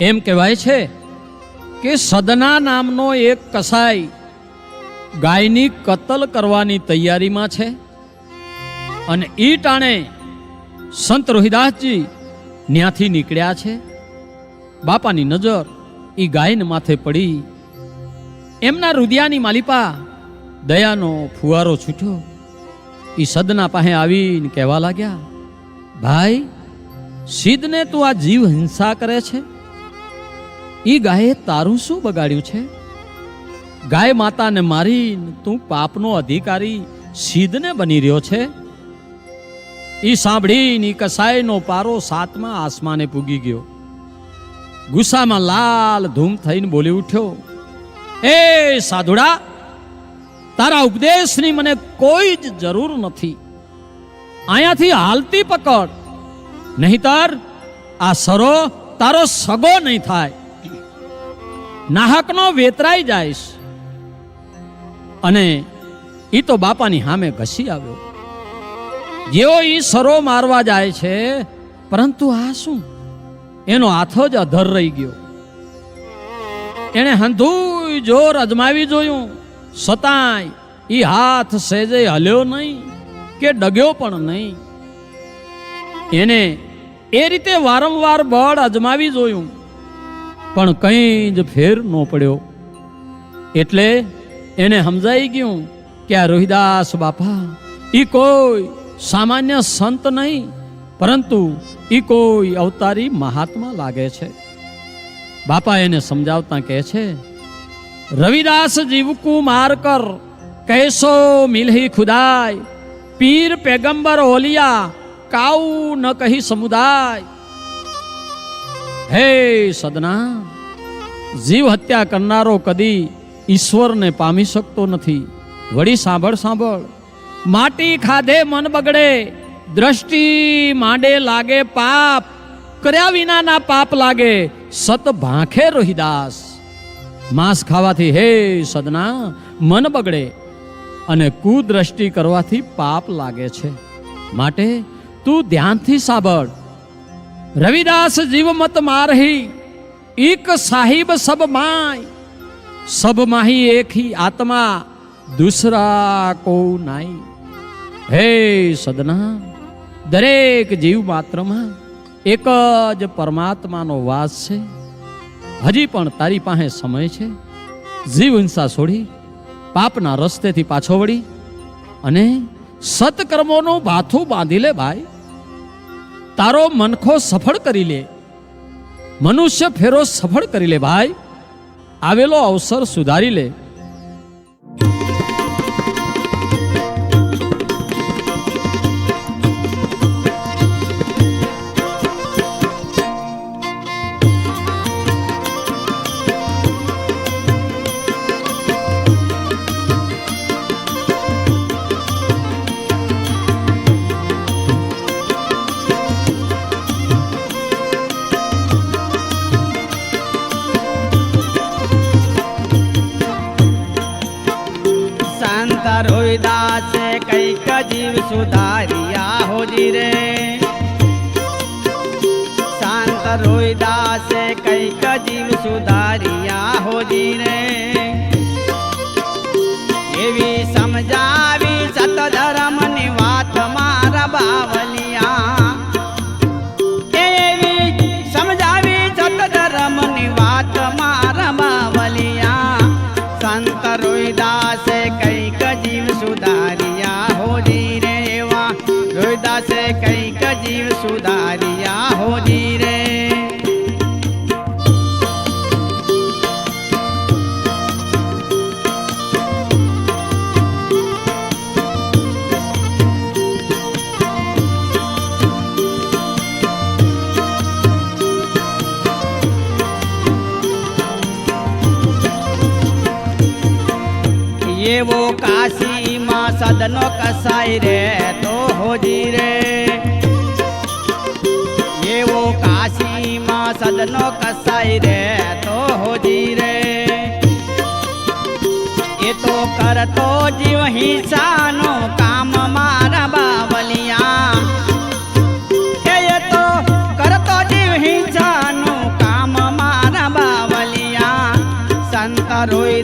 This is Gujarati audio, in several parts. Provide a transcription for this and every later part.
એમ કહેવાય છે કે સદના નામનો એક કસાઈ ગાયની કતલ કરવાની તૈયારીમાં છે અને એ ટાણે સંત રોહિદાસજી ન્યાથી નીકળ્યા છે. બાપાની નજર એ ગાયને માથે પડી. એમના રુદિયાની માલિપા દયાનો ફુવારો છૂટ્યો. એ સદના પાસે આવીને કહેવા લાગ્યા, ભાઈ સિદ્ધને તું આ જીવ હિંસા કરે છે? ઈ ગાયે તારું શું બગાડ્યું છે? ગાય માતાને મારી તું પાપનો અધિકારી સિદ્ધને બની રહ્યો છે? ઈ સાંભળીને કસાયનો પારો સાતમા આસમાને પૂગી ગયો. ગુસ્સામાં લાલ ધૂમ થઈને બોલી ઉઠ્યો, એ સાધુડા, તારા ઉપદેશની મને કોઈ જ જરૂર નથી. અહીંયાથી હાલતી પકડ. નહીતર આ સરો તારો સગો નહીં થાય. નાહકનો વેતરાઈ જાયશ અને એ તો બાપાની સામે ઘસી આવ્યો. જેવો એ સરો મારવા જાય છે, પરંતુ આ શું? એનો હાથો જ અધર રહી ગયો. એણે હંધુય જોર અજમાવી જોયું. સતાય એ હાથ સેજે હલ્યો નહીં કે ડગ્યો પણ નહીં. એને એ રીતે વારંવાર બળ અજમાવી જોયું. પણ કંઈ જ ફેર ન પડ્યો. એટલે એને સમજાઈ ગયું કે આ રોહિદાસ બાપા એ કોઈ સામાન્ય સંત નહીં, પરંતુ એ કોઈ અવતારી મહાત્મા લાગે છે. બાપા એને સમજાવતા કહે છે, રવિદાસ જીવકુ માર કર, કૈસો મિલહી ખુદાય, પીર પેગંબર ઓલિયા કાઉ ન કહી સમુદાય. હે સદના, જીવ હત્યા કરનારો કદી ઈશ્વરને પામી શકતો નથી. વળી સાંભળ સાંભળ. માટી ખાધે મન બગડે, દ્રષ્ટિ માંડે લાગે પાપ. કર્યા વિનાના પાપ લાગે, સત ભાંખે રોહિદાસ માંસ ખાવાથી હે સદના, મન બગડે અને કુદ્રષ્ટિ કરવાથી પાપ લાગે છે. માટે તું ધ્યાનથી સાંભળ. રવિદાસ જીવમત મારહી એક સાહિબ સબ માય. સબ માહી એક આત્મા દુસરા કો નાઈ હે સદના, દરેક જીવ માત્રમાં એક જ પરમાત્માનો વાસ છે. હજી પણ તારી પાસે સમય છે. જીવ હિંસા છોડી, પાપના રસ્તેથી પાછો વળી અને સત્કર્મોનું ભાથું બાંધી લે ભાઈ. તારો મનખો સફળ કરી લે. મનુષ્ય ફેરો સફળ કરી લે ભાઈ. આવેલો અવસર સુધારી લે. રોહિદાસે કંઈક જીવ સુધારિયા હોજી રે. શાંત રોહિદાસે કંઈક જીવ સુધારિયા હોજી રે. એવી સમજાવી સતધર્મની વાત મારા બાવલિયા જીવ સુધારિયા હોજી રે. એવો કાશીમાં સદનો કસાઈ રે તો હોજી રે. જેવો કાશીમાં સદનો કસાઈ રે. તો હોજી રે એ તો કરતો જીવ હિંસાનો કામ મારા બાવલિયા. રોઈ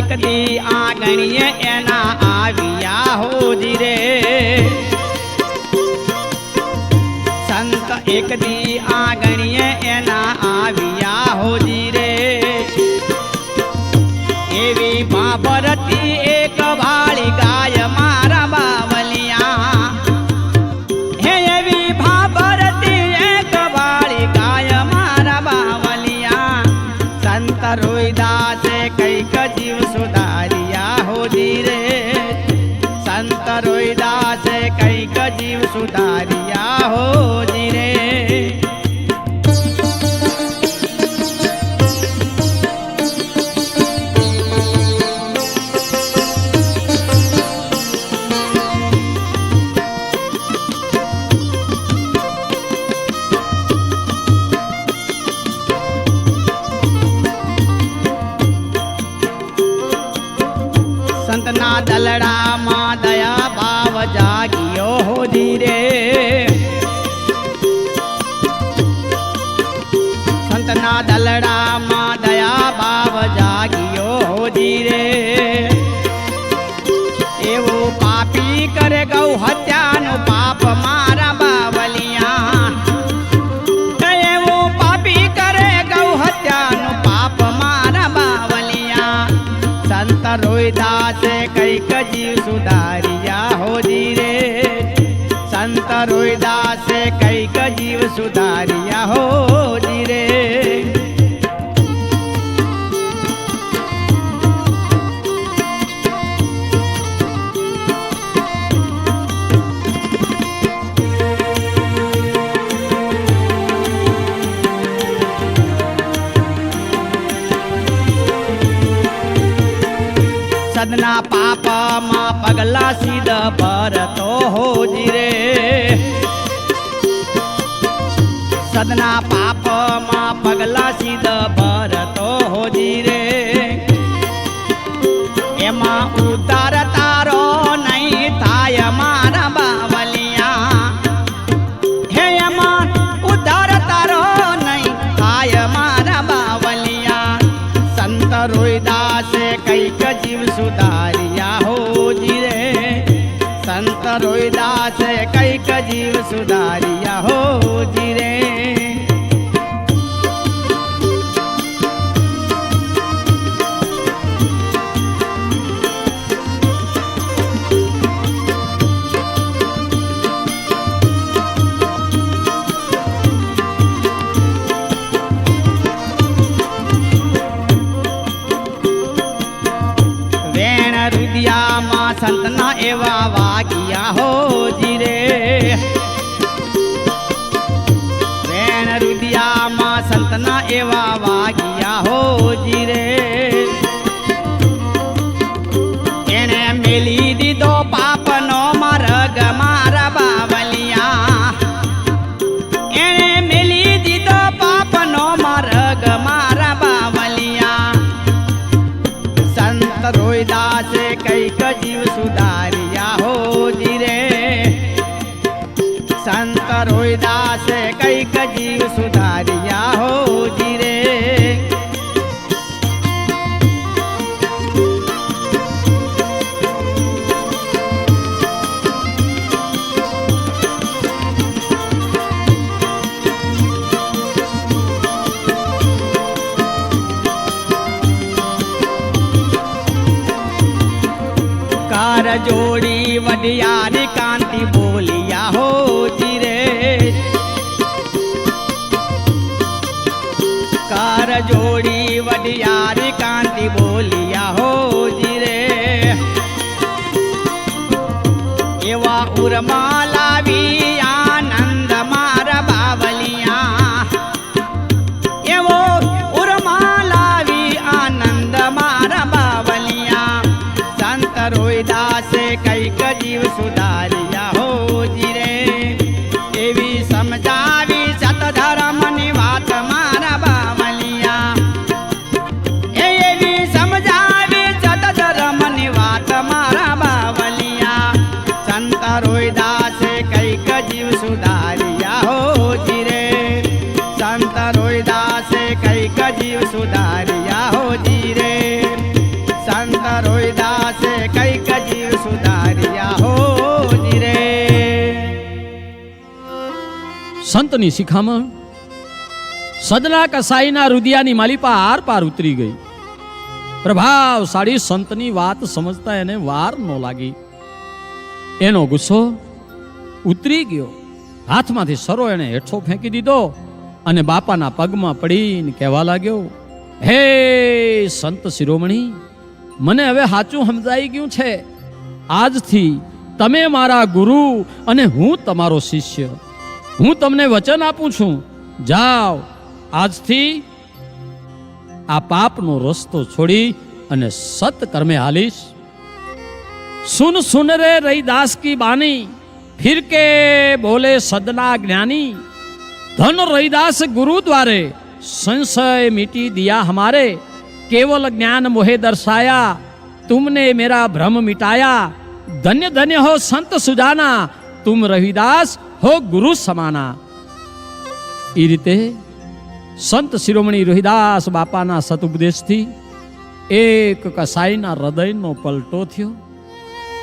એક દી આંગણીએ એના આવ્યા હોજી રે. સંત એક દી આંગણીએ એના આવ્યા હોજી રે. એવી બાબરતી એક વાળી ગાય મારા બાવલિયા. હે એવી ભાબરતી એક વાળી ગાય મારા બાવલિયા. સંત રોઈદાસે કંઈક જીવ દલડામાં દયા ભાવ જાગ્યો હોજી રે. સંતના દલડામાં દયા ભાવ જાગ્યો હોજી રે. એવું પાપી કરે ગૌ હત્યાનું સુધારિયા સદના પાપમાં સંતના એવા વાગ્યા હોજી રે વેણ રુદિયામાં સંતના એવા વાગ્યા હોજી રે સંત રોહિદાસે કંઈક જીવ સુધારિયા હો જીરે. કાર જોડી વડિયારી એવા સંતની શિખામણ. સદના કસાઈના રુદિયાની માલિપા આર પાર ઉતરી ગઈ. પ્રભાવશાળી સંતની વાત સમજતા એને વાર ન લાગી. એનો ગુસ્સો ઉતરી ગયો. હાથમાંથી સરો એને હેઠો ફેંકી દીધો અને બાપાના પગમાં પડીને કહેવા લાગ્યો, હે સંત શિરોમણી, મને હવે સાચું સમજાઈ ગયું છે. આજથી તમે મારા ગુરુ અને હું તમારો શિષ્ય. હું તમને વચન આપું છું. જાઓ, આજથી આ પાપનો રસ્તો છોડી અને સત્કર્મે હાલીશ. સુન સુન રે રહી દાસ કી બાની, ફિર કે બોલે સદના જ્ઞાની. ધન રહીદાસ ગુરુ દ્વારે સંશય મીટી દિયા હમારે, કેવલ જ્ઞાન મોહે દર્શાયા, તુમને મેરા ભ્રમ મિટાયા. ધન્ય ધન્ય હો સંત સુજાના, તુમ રહીદાસ હો ગુરુ સમાના. એ રીતે સંત શિરોમણી રોહિદાસ બાપાના સતુપદેશથી એક કસાઈના હૃદયનો પલટો થયો.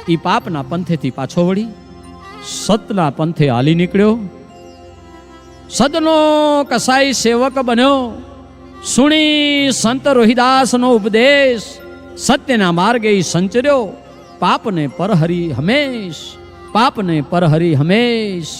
એ પાપના પંથેથી પાછો વળી સતના પંથે હાલી નીકળ્યો. સદનો કસાઈ સેવક બન્યો. સુણી સંત રોહિદાસનો ઉપદેશ. સત્યના માર્ગે સંચર્યો. પાપને પરહરી હંમેશ. પાપને પરહરી હંમેશ.